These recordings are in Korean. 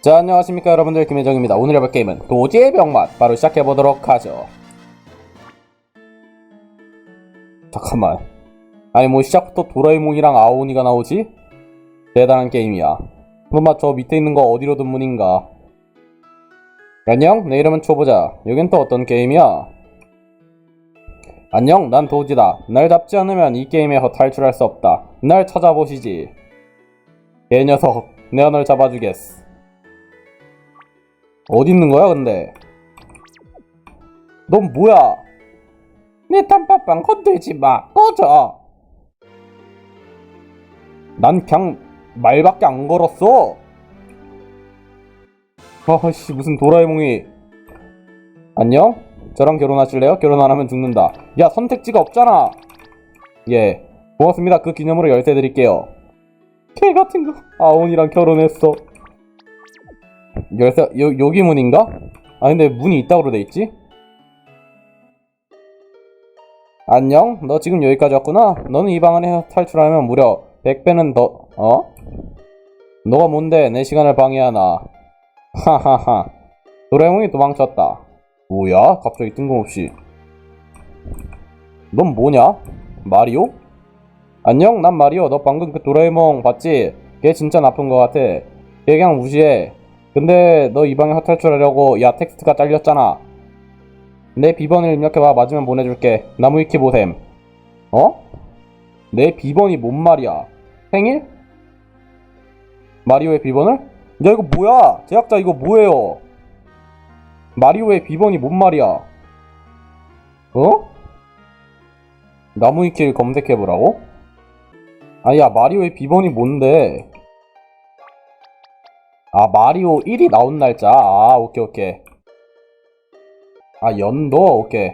자 안녕하십니까 여러분들. 김혜정입니다. 오늘 해볼 게임은 도지의 병맛 바로 시작해보도록 하죠. 잠깐만. 아니 뭐 시작부터 도라에몽이랑 아오니가 나오지? 대단한 게임이야. 설마 저 밑에 있는 거 어디로 든 문인가. 안녕? 내 이름은 초보자. 여긴 또 어떤 게임이야? 안녕? 난 도지다. 날 잡지 않으면 이 게임에서 탈출할 수 없다. 날 찾아보시지. 개 녀석 내가 널 잡아주겠어 어디 있는 거야 근데? 넌 뭐야? 내 탐밥방 건들지 마 꺼져! 난 그냥 말밖에 안 걸었어. 아씨 무슨 도라에몽이. 안녕? 저랑 결혼하실래요? 결혼 안 하면 죽는다. 야 선택지가 없잖아! 예 고맙습니다. 그 기념으로 열쇠 드릴게요. 개 같은 거. 아온이랑 결혼했어 열쇠 여, 여기 문인가? 아 근데 문이 있다고 돼 있지? 안녕 너 지금 여기까지 왔구나 너는 이 방 안에서 탈출하면 무려 100배는 더 어? 너가 뭔데 내 시간을 방해하나 하하하 도라에몽이 도망쳤다 뭐야 갑자기 뜬금없이 넌 뭐냐? 마리오? 안녕 난 마리오 너 방금 그 도라에몽 봤지? 걔 진짜 나쁜 거 같아 걔 그냥 무시해 근데 너 이 방에 탈출하려고 야 텍스트가 잘렸잖아 내 비번을 입력해봐 맞으면 보내줄게 나무 위키 보셈 어? 내 비번이 뭔 말이야 생일? 마리오의 비번을? 야 이거 뭐야 제작자 이거 뭐예요 마리오의 비번이 뭔 말이야 어? 나무 위키를 검색해보라고? 아니야 마리오의 비번이 뭔데 아 마리오 1이 나온 날짜. 아 오케이 오케이. 아 연도? 오케이.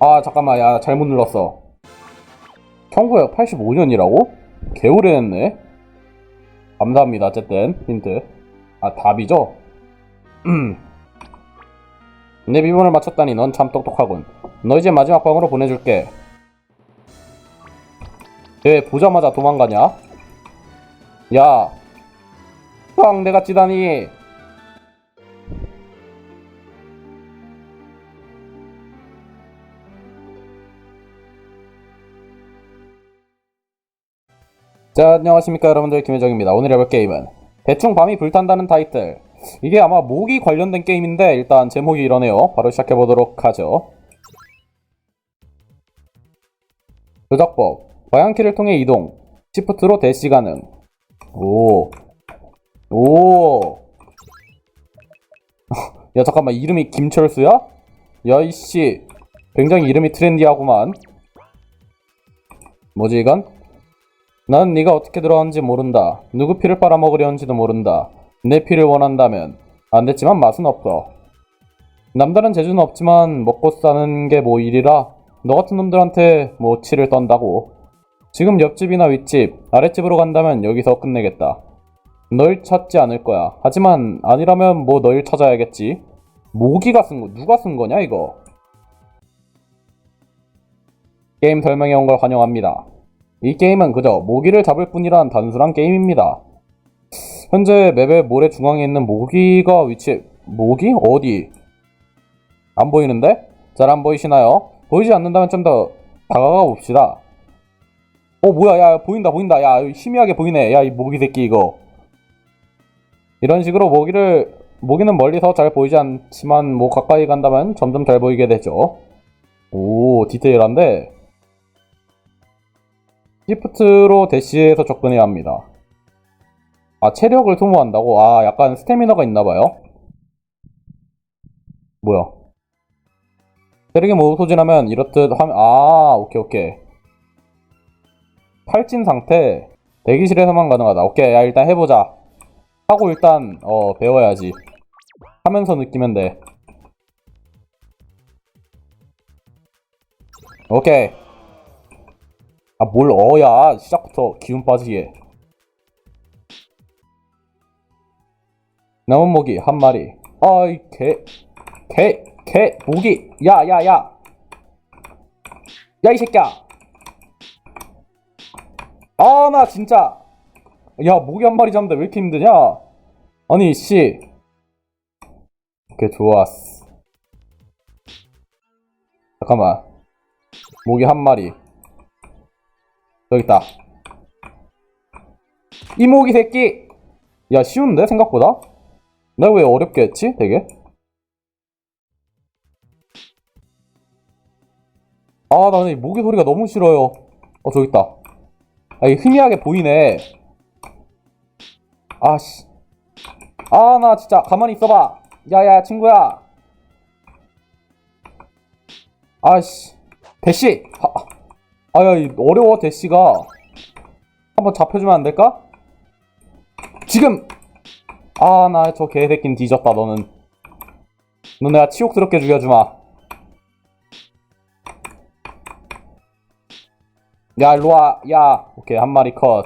아 잠깐만. 야 잘못 눌렀어. 1985년이라고? 개오래 했네. 감사합니다. 어쨌든 힌트. 아 답이죠? 내 비번을 맞췄다니 넌 참 똑똑하군. 너 이제 마지막 방으로 보내줄게. 쟤 보자마자 도망가냐? 야 형 내가 찌다니. 자 안녕하십니까 여러분들. 김혜정입니다. 오늘 해볼 게임은 대충 밤이 불탄다는 타이틀. 이게 아마 모기 관련된 게임인데 일단 제목이 이러네요. 바로 시작해보도록 하죠. 조작법. 방향키를 통해 이동. 시프트로 대시 가능. 오 오. 야 잠깐만 이름이 김철수야? 야 이씨. 굉장히 이름이 트렌디하구만. 뭐지 이건? 난 네가 어떻게 들어왔는지 모른다. 누구 피를 빨아먹으려는지도 모른다. 내 피를 원한다면. 안 됐지만 맛은 없어. 남다른 재주는 없지만 먹고 사는 게 뭐 일이라? 너 같은 놈들한테 뭐 치를 떤다고? 지금 옆집이나 윗집 아랫집으로 간다면 여기서 끝내겠다 널 찾지 않을 거야. 하지만 아니라면 뭐 널 찾아야겠지. 모기가 쓴 거, 누가 쓴 거냐 이거? 게임 설명에 온 걸 환영합니다. 이 게임은 그저 모기를 잡을 뿐이란 단순한 게임입니다. 현재 맵의 모래 중앙에 있는 모기가 위치, 모기? 어디? 안 보이는데? 잘 안 보이시나요? 보이지 않는다면 좀 더 다가가 봅시다. 어, 뭐야, 야, 보인다, 보인다. 야, 희미하게 보이네. 야, 이 모기 새끼 이거. 이런 식으로 모기를 모기는 멀리서 잘 보이지 않지만 뭐 가까이 간다면 점점 잘 보이게 되죠. 오 디테일한데 시프트로 대시해서 접근해야 합니다. 아 체력을 소모한다고? 아 약간 스태미너가 있나봐요. 뭐야? 체력이 모두 소진하면 이렇듯 하면 아 오케이 오케이 탈진 상태 대기실에서만 가능하다. 오케이 야 일단 해보자. 하고 일단 어 배워야지. 하면서 느끼면 돼. 오케이. 아 뭘 어야? 시작부터 기운 빠지게. 남은 모기 한 마리. 아이 개 개 개 모기. 야야야. 야 이 새끼야. 아 나 진짜 야 모기 한 마리 잡는데 왜 이렇게 힘드냐 아니, 씨. 오케이, 좋았어. 잠깐만. 모기 한 마리. 여기 있다. 이 모기 새끼! 야, 쉬운데, 생각보다? 내가 왜 어렵게 했지, 되게? 아, 나 근데 이 모기 소리가 너무 싫어요. 어, 저기 있다. 아, 이게 희미하게 보이네. 아, 씨. 아, 나 진짜 가만히 있어봐. 야야, 친구야. 아씨. 대시! 아, 야, 이 어려워, 대시가. 한번 잡혀주면 안 될까? 지금! 아, 나 저 개새끼는 뒤졌다, 너는. 너 내가 치욕스럽게 죽여주마. 야, 일로와. 야. 오케이, 한 마리 컷.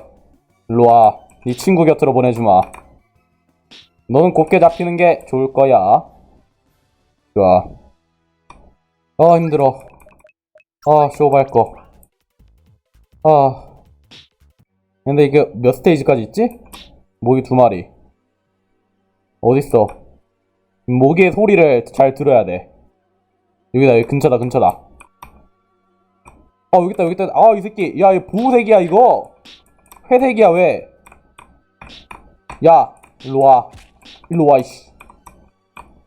일로와. 네 친구 곁으로 보내주마. 너는 곱게 잡히는 게 좋을 거야. 좋아. 아, 힘들어. 아, 쇼발 거. 아. 근데 이게 몇 스테이지까지 있지? 모기 두 마리. 어딨어? 모기의 소리를 잘 들어야 돼. 여기다, 여기 근처다, 근처다. 아, 여기 있다, 여기 있다. 아, 이 새끼. 야, 이 보호색이야, 이거. 회색이야, 왜? 야, 일로 와. 일로 와, 이씨.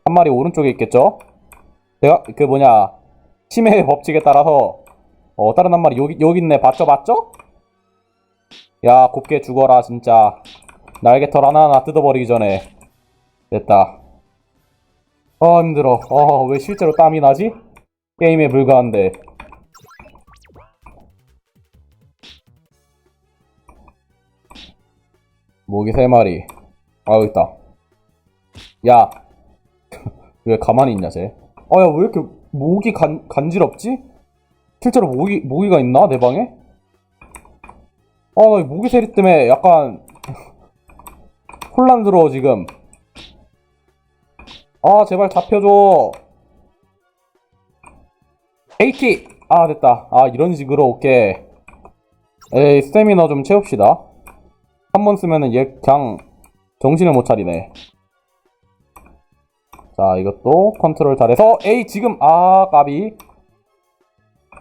한 마리 오른쪽에 있겠죠? 내가, 그 뭐냐. 심해의 법칙에 따라서, 어, 다른 한 마리 여기, 여기 있네. 봤죠, 봤죠? 야, 곱게 죽어라, 진짜. 날개털 하나하나 뜯어버리기 전에. 됐다. 아, 힘들어. 아, 왜 실제로 땀이 나지? 게임에 불과한데. 모기 세 마리. 아, 여기 있다. 야. 왜 가만히 있냐, 쟤? 아, 야, 왜 이렇게 모기 간, 간지럽지? 실제로 모기, 모기가 있나? 내 방에? 아, 나이 모기 세리 때문에 약간 혼란스러워, 지금. 아, 제발 잡혀줘. 에이키! 아, 됐다. 아, 이런 식으로, 오케이. 에이, 스태미너 좀 채웁시다. 한 번 쓰면은 얘 그냥 정신을 못 차리네. 자, 이것도 컨트롤 잘해서 에이 지금 아 까비.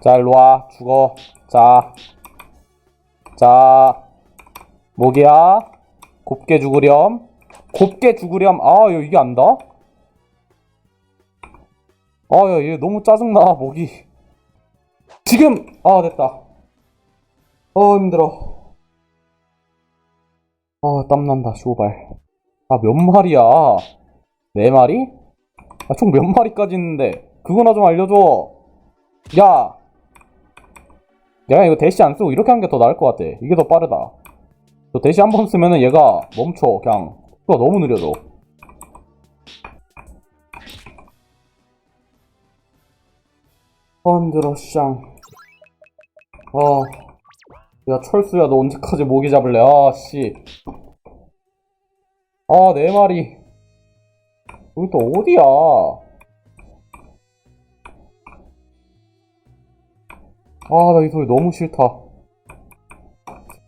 자, 일로 와. 죽어. 자. 자. 모기야. 곱게 죽으렴. 곱게 죽으렴. 아, 야, 이게 안다? 아, 야, 얘 너무 짜증나, 모기. 지금! 아, 됐다. 어, 힘들어. 아, 땀난다, 쇼발. 아, 몇 마리야? 네 마리? 아, 총 몇 마리까지 있는데. 그거나 좀 알려줘. 야! 내가 이거 대시 안 쓰고 이렇게 하는 게 더 나을 것 같아. 이게 더 빠르다. 저 대시 한 번 쓰면은 얘가 멈춰. 그냥. 속도가 너무 느려져. 아, 힘들어, 쌍. 아. 야, 철수야, 너 언제까지 모기 잡을래? 아, 씨. 아, 네. 여기 또 어디야? 아, 나 이 소리 너무 싫다.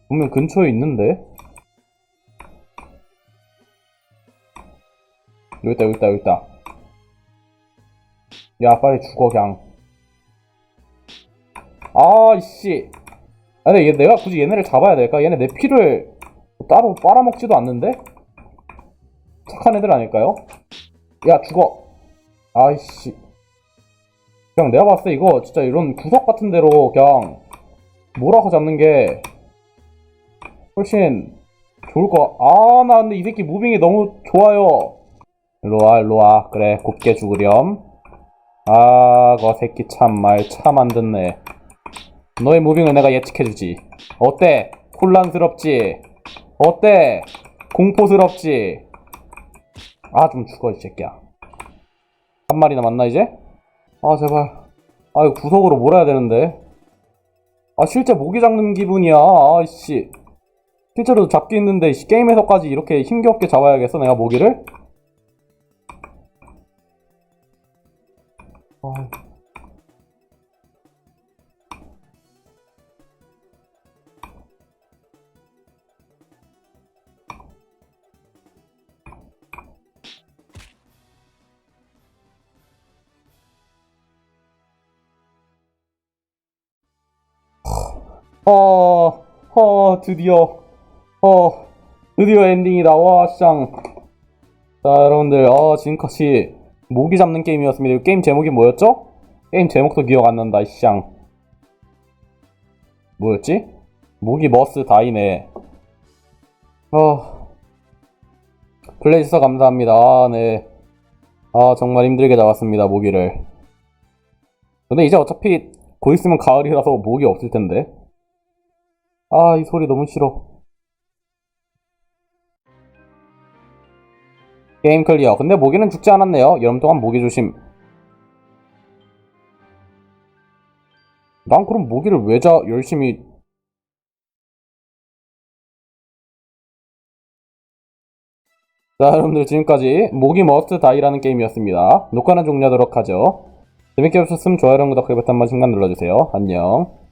분명 근처에 있는데? 여기 있다, 여기 있다, 여기 있다. 야, 빨리 죽어, 그냥. 아, 이씨. 아, 근데 얘, 내가 굳이 얘네를 잡아야 될까? 얘네 내 피를 따로 빨아먹지도 않는데? 착한 애들 아닐까요? 야, 죽어. 아이씨. 그냥 내가 봤을 때 이거 진짜 이런 구석 같은 데로 그냥 몰아서 잡는 게 훨씬 좋을 거. 아, 나 근데 이 새끼 무빙이 너무 좋아요. 일로 와, 일로 와. 그래, 곱게 죽으렴. 아, 거 새끼 참말 참 안 듣네. 너의 무빙을 내가 예측해주지. 어때? 혼란스럽지? 어때? 공포스럽지? 아, 좀 죽어, 이 새끼야. 한 마리나 맞나, 이제? 아, 제발. 아, 이거 구석으로 몰아야 되는데. 아, 실제 모기 잡는 기분이야. 아이씨. 실제로 잡기 있는데, 씨, 게임에서까지 이렇게 힘겹게 잡아야겠어, 내가 모기를? 아, 어, 어, 드디어, 어, 드디어 엔딩이다. 와, 쌍. 자, 여러분들, 어, 지금까지 모기 잡는 게임이었습니다. 이 게임 제목이 뭐였죠? 게임 제목도 기억 안 난다, 이 쌍. 뭐였지? 모기 머스 다이네. 어, 플레이 주셔서 감사합니다. 아, 네. 아, 정말 힘들게 잡았습니다, 모기를. 근데 이제 어차피 곧 있으면 가을이라서 모기 없을 텐데. 아, 이 소리 너무 싫어. 게임 클리어. 근데 모기는 죽지 않았네요. 여름 동안 모기 조심. 난 그럼 모기를 왜 자, 열심히. 자, 여러분들 지금까지 모기 머스트 다이라는 게임이었습니다. 녹화는 종료하도록 하죠. 재밌게 보셨으면 좋아요랑 구독, 버튼 한 번씩만 눌러주세요. 안녕.